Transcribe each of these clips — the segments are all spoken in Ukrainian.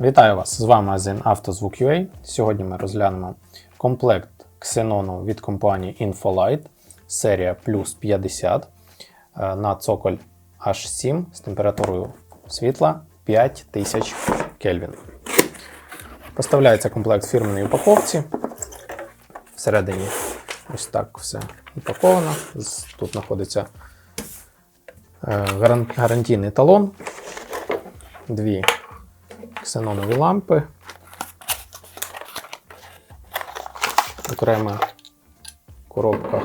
Вітаю вас! З вами магазин «Автозвук.UA». Сьогодні ми розглянемо комплект ксенону від компанії Infolight серія плюс 50 е, на цоколь H7 з температурою світла 5000 Кельвін. Поставляється комплект в упаковці. Всередині ось так все упаковано. Тут знаходиться е, гарантійний талон, дві ксенонові лампи. Окремо в коробках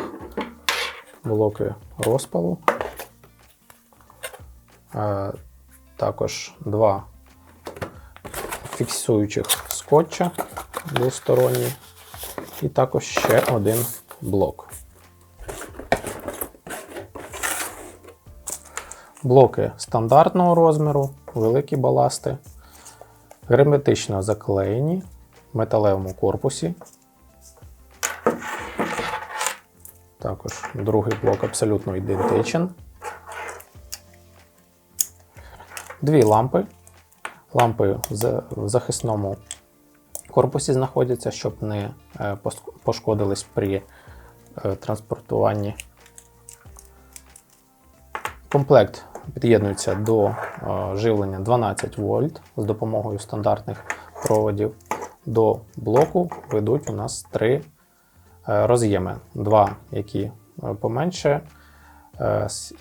блоки розпалу. Е, Також два фіксуючих скотча двосторонні. І також ще один блок. Блоки стандартного розміру, великі баласти, герметично заклеєні в металевому корпусі. Також другий блок абсолютно ідентичен. Дві лампи. Лампи в захисному корпусі знаходяться, щоб не е, пошкодились при е, транспортуванні. Комплект під'єднується до е, живлення 12 вольт з допомогою стандартних проводів. До блоку ведуть у нас три е, роз'єми. Два, які е, поменше,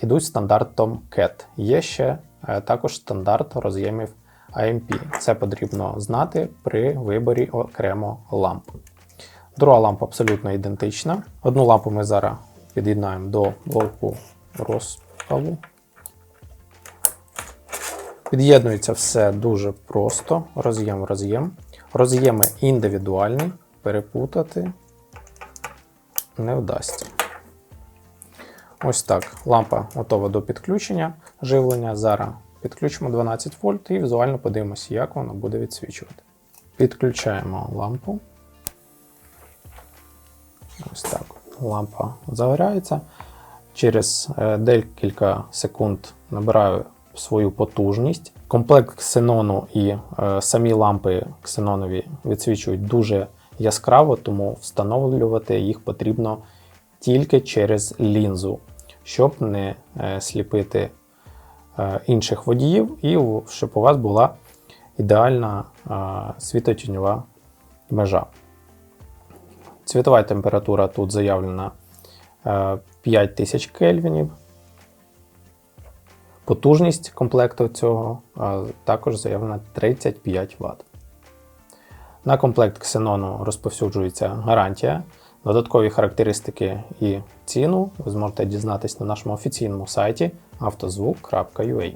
ідуть стандартом CAT. Є ще також стандарт роз'ємів AMP. Це потрібно знати при виборі окремо ламп. Друга лампа абсолютно ідентична. Одну лампу ми зараз під'єднаємо до блоку розпалу. Під'єднується все дуже просто, роз'єм роз'єм. Роз'єми індивідуальні, перепутати не вдасться. Ось так. Лампа готова до підключення живлення. Зараз підключимо 12 вольт і візуально подивимося, як воно буде відсвічувати. Підключаємо лампу. Ось так. Лампа загоряється. Через е, декілька секунд набираю свою потужність. Комплект ксенону і е, самі лампи ксенонові відсвічують дуже яскраво, тому встановлювати їх потрібно тільки через лінзу, щоб не е, сліпити е, інших водіїв і щоб у вас була ідеальна е, світотіньова межа. Цвітова температура тут заявлена е, 5000 кельвінів. Потужність комплекту цього також заявлена 35 Вт. На комплект Xenon розповсюджується гарантія. Додаткові характеристики і ціну ви зможете дізнатись на нашому офіційному сайті автозвук.ua.